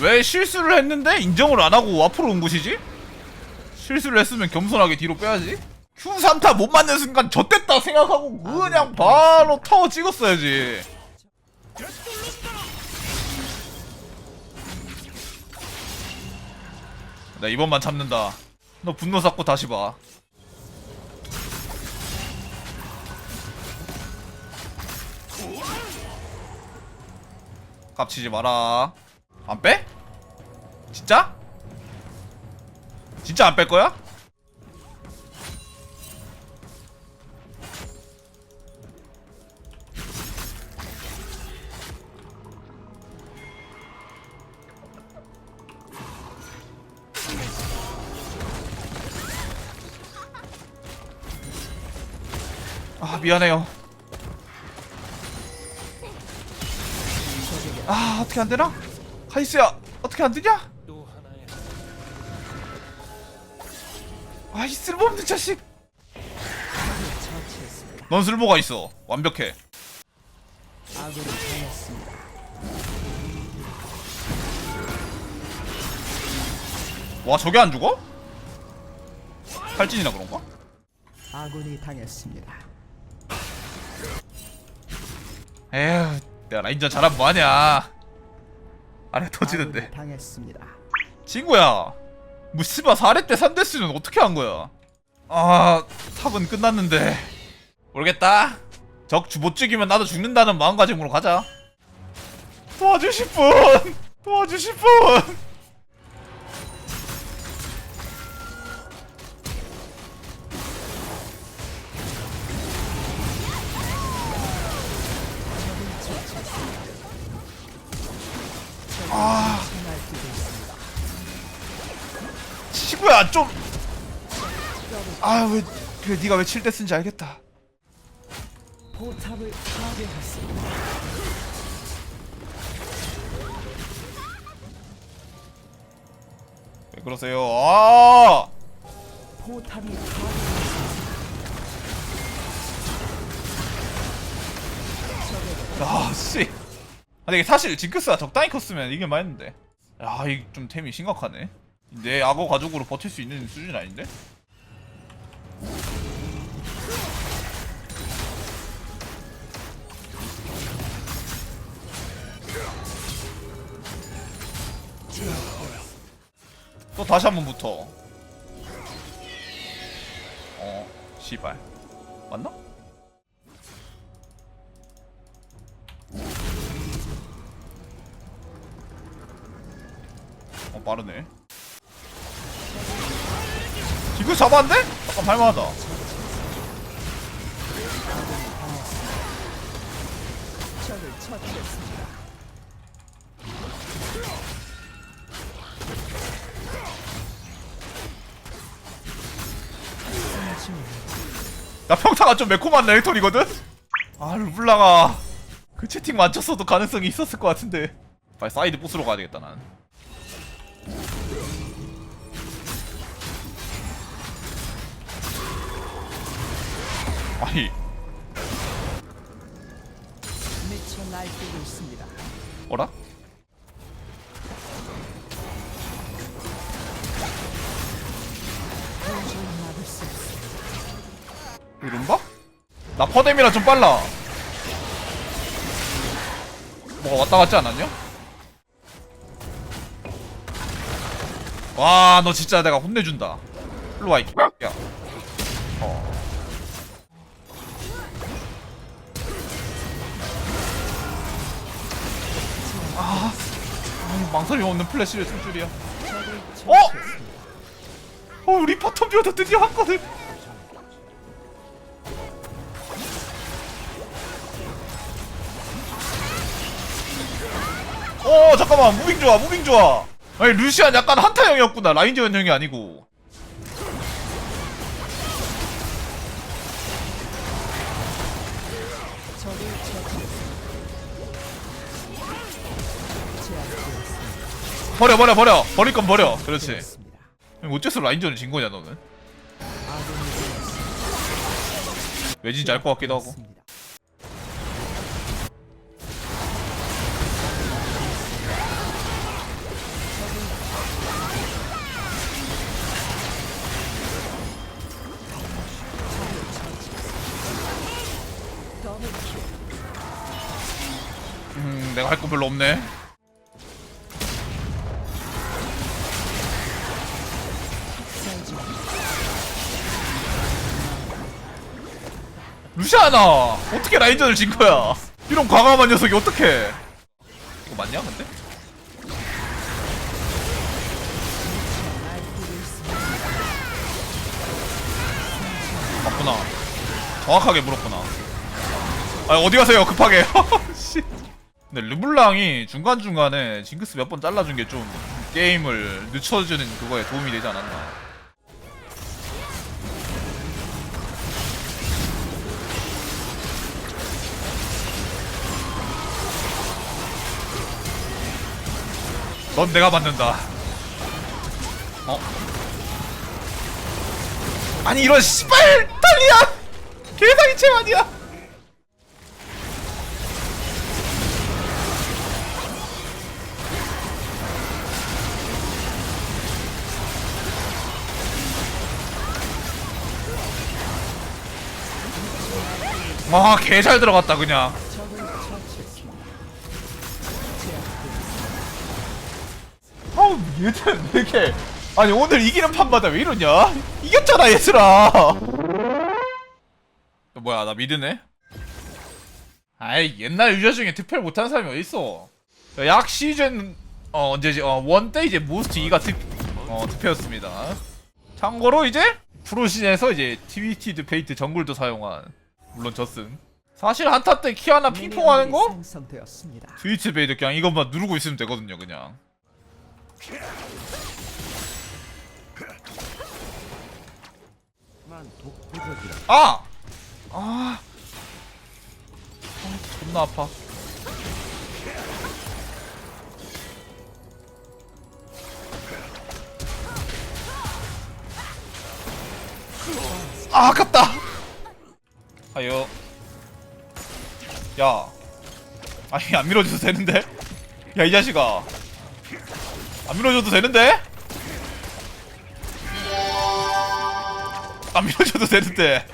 왜 실수를 했는데 인정을 안 하고 앞으로 온 곳이지? 실수를 했으면 겸손하게 뒤로 빼야지. Q3타 못 맞는 순간 졌댔다 생각하고 그냥 바로 타워 찍었어야지. 나 이번만 참는다. 너 분노 삭고 다시 봐. 깝치지 마라. 안 빼? 진짜? 진짜 안 뺄 거야? 아 미안해요. 아 어떻게 안 되나? 카이스야 어떻게 안 되냐? 아이 쓸모없는 자식. 넌 쓸모가 있어. 완벽해. 와 저게 안 죽어? 탈진이나 그런가? 아군이 당했습니다. 에휴 내가 라인전 잘하면 뭐하냐 아래 터지는데 아군이 당했습니다. 친구야 무시바 4렙 때 3대스는 어떻게 한 거야? 아 탑은 끝났는데. 모르겠다. 적 못 죽이면 나도 죽는다는 마음가짐으로 가자. 도와주실 분! 도와주실 분 좀. 아왜 그래 네가 왜 7대 쓴지 알겠다. 포탑을 파괴했습니다. 왜 그러세요? 아! 포탑이 파괴했습니다. 아씨. 근데 이게 사실 징크스가 적당히 컸으면 이길만 했는데. 야이 좀 템이 심각하네 내 악어 가족으로 버틸 수 있는 수준 아닌데? 또 다시 한 번 붙어 어 씨발 맞나? 어 빠르네 이거 잡았는데? 약간 적을 처치했습니다. 나 평타가 좀 매콤한 레이톤이거든? 아 르블랑아 그 채팅 맞췄어도 가능성이 있었을 것 같은데 빨리 사이드 부스로 가야 되겠다 나 아니 미쳐 날뛰고 있습니다. 뭐라? 도저히 막을 수 없습니다. 이른바? 나 퍼뎀이라 좀 빨라 뭐가 왔다 갔지 않았냐? 와 너 진짜 내가 혼내준다 일로와 이 야. 망설임 없는 플래시를 쓸 줄이야. 어? 어 우리 바텀 듀오도 드디어 왔거든 어 잠깐만. 무빙 좋아 무빙 좋아. 아니 루시안 약간 한타형이었구나. 라인전 형이 아니고 버려 버려 버려. 버릴 건 버려. 그렇지. 어째서 라인전을 진 거냐 너는? 왜 진지 알 것 같기도 하고. 음 내가 할 거 별로 없네. 루시아나 어떻게 라인전을 진 거야? 이런 과감한 녀석이 어떻게? 이거 맞냐 근데? 맞구나. 정확하게 물었구나. 아 어디 가세요 급하게. 씨. 근데 르블랑이 중간 중간에 징크스 몇 번 잘라준 게 좀 게임을 늦춰주는 그거에 도움이 되지 않았나. 넌 내가 받는다. 어? 아니 이런 씨발 달리야 채 아니야 와 개 잘 들어갔다 그냥 얘들 왜 이렇게 아니 오늘 이기는 판마다 왜 이러냐? 이겼잖아 얘들아. 또 뭐야 나 미드네? 아이 옛날 유저 중에 득표를 못하는 사람이 어딨어? 약 시즌 어 언제지? 어 원때 이제 모스트 2가 득, 어, 득표였습니다. 참고로 이제 프로신에서 이제 TVT 드페이트 정글도 사용한 물론 졌음 사실 한타 때 키아나 핑퐁하는 거. 스위치 베이드 그냥 이것만 누르고 있으면 되거든요 그냥 아! 아! 아 존나 아파 아 아깝다 아유 야 아니 안 밀어줘도 되는데? 야 이 자식아 안 밀어줘도 되는데? 안 밀어줘도 되는데.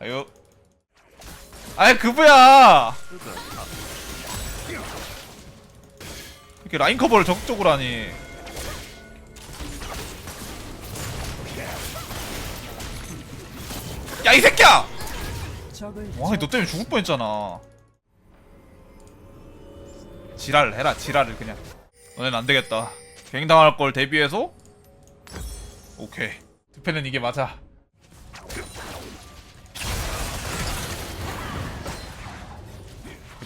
아유 아이 그부야 이렇게 라인 커버를 적극적으로 하니 야 이 새끼야! 와, 너 때문에 죽을 뻔했잖아. 지랄을 해라, 지랄을 그냥. 너넨 안 되겠다. 갱당할 걸 대비해서. 오케이. 투패는 이게 맞아.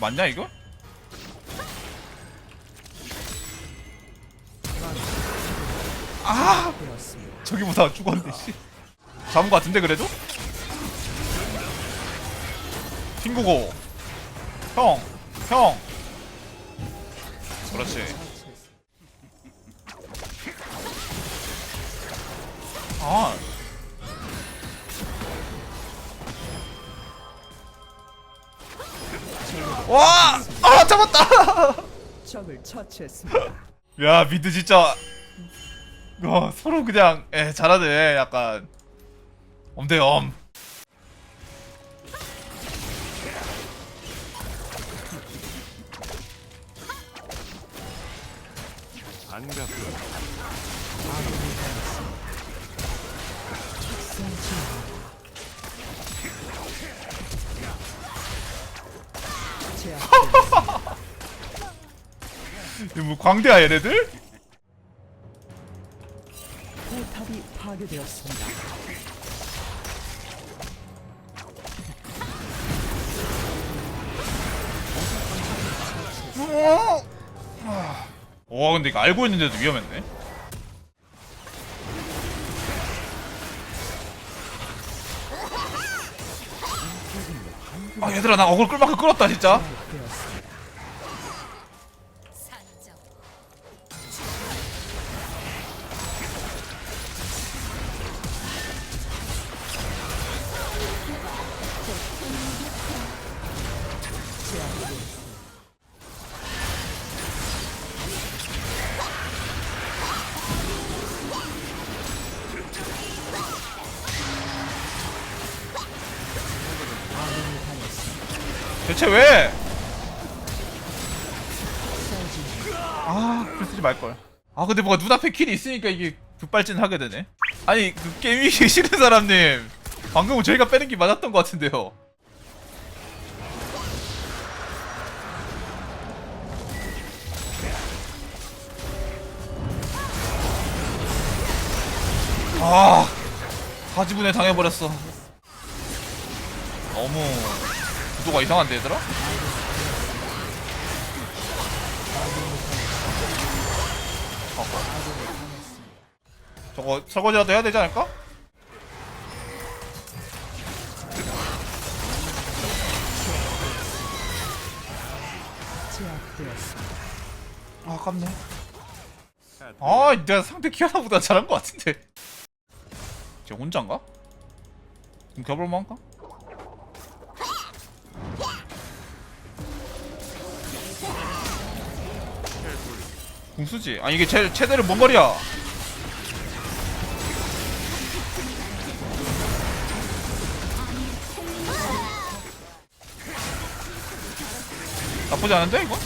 맞냐 이거? 아. 저기보다 죽었네 씨. 잡은 거 같은데 그래도? 핑구고 형! 형! 그렇지. 아 와! 아 잡았다! 적을 처치했습니다. 야 미드 진짜 어, 서로 그냥 에 잘하네 약간 엄대엄 이거 뭐 광대야 얘네들? 포탑이 파괴되었습니다. 와 근데 이거 알고 있는데도 위험했네. 아 얘들아 나 어글 끌만큼 끌었다 진짜 대체 왜? 아, 글 쓰지 말걸. 아, 근데 뭐가 눈앞에 킬이 있으니까 이게 급발진 하게 되네. 아니, 그 게임이 싫은 사람님. 방금은 저희가 빼는 게 맞았던 것 같은데요. 아, 가지분해 당해버렸어. 너무 구도가 이상한데 얘들아? 저거 저거 설거지라도 해야 되지 않을까? 아 아깝네 아 내가 상대 키아나보다 잘한 것 같은데 쟤 혼자인가? 겨볼만한가? 궁수지? 아니 이게 제, 최대를 뭔 말이야 나쁘지 않은데 이거?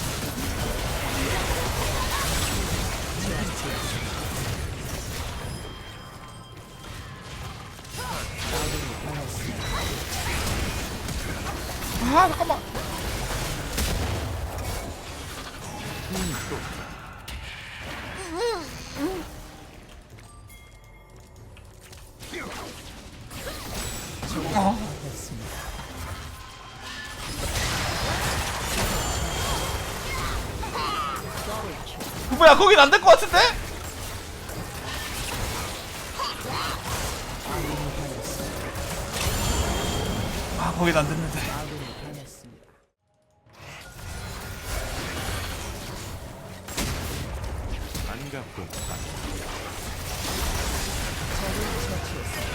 아 잠깐만 아. 야 거긴 안 될 것 같은데? 아 거긴 안 됐는데 처치했습니다.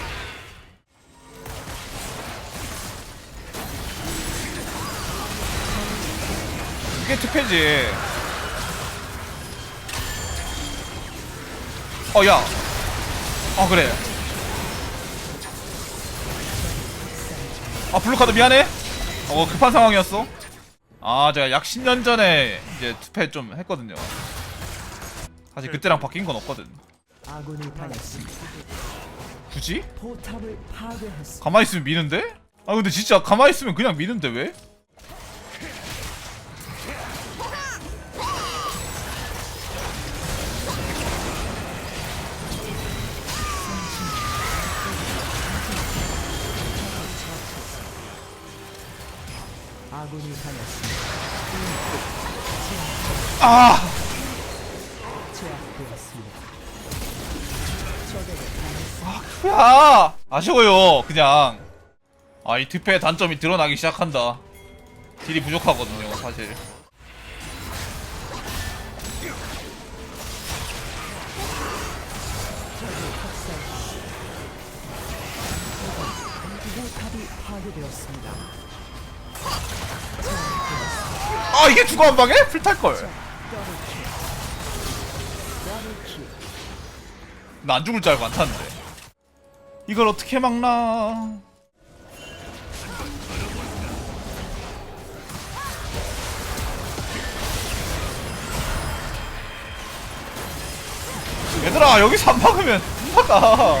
이게 특혜지 어 야 어 그래 아 블루카드 미안해 어 급한 상황이었어 아 제가 약 10년 전에 이제 투패 좀 했거든요 사실 그때랑 바뀐 건 없거든 아군이 당했습니다. 굳이? 포탑을 파괴했습니다. 가만히 있으면 미는데? 아 근데 진짜 가만히 있으면 그냥 미는데 왜? 아군이 당했습니다. 아! 제압되었습니다. 적에게 당했습니다. 야 아쉬워요 그냥 아이 특패의 단점이 드러나기 시작한다 딜이 부족하거든요 사실 파괴되었습니다. 아 이게 죽어 한 방에? 풀탈걸. 나 안 죽을 줄 알고 안 탔는데 이걸 어떻게 막나 얘들아 여기서 안 막으면 나가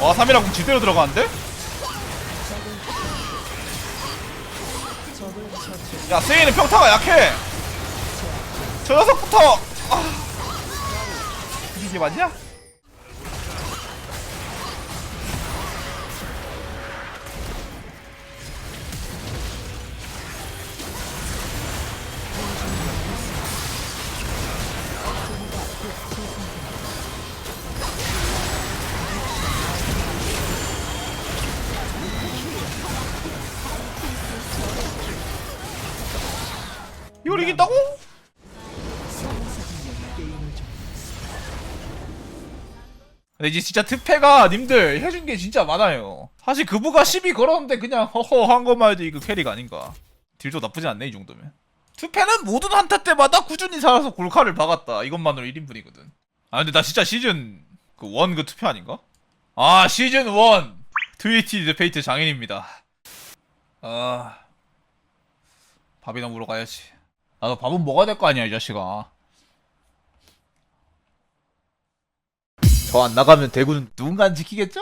와 3이라 공 지대로 들어가는데? 야 세이는 평타가 약해 저 녀석부터 아. 이게 맞냐? 이걸 이긴다고? 근데 이제 진짜 특패가 님들 해준 게 진짜 많아요. 사실 그부가 12 걸었는데 그냥 허허 한 것만 해도 이거 캐리가 아닌가. 딜도 나쁘지 않네 이 정도면. 투패는 모든 한타 때마다 꾸준히 살아서 골카를 박았다. 이것만으로 1인분이거든. 아 근데 나 진짜 시즌 그원그 투패 아닌가? 아 시즌 1 트위티드 페이트 장인입니다. 아 밥이나 먹으러 가야지. 나도 밥은 먹어야 될거 아니야 이 자식아. 저 안 나가면 대구는 누군가 지키겠죠?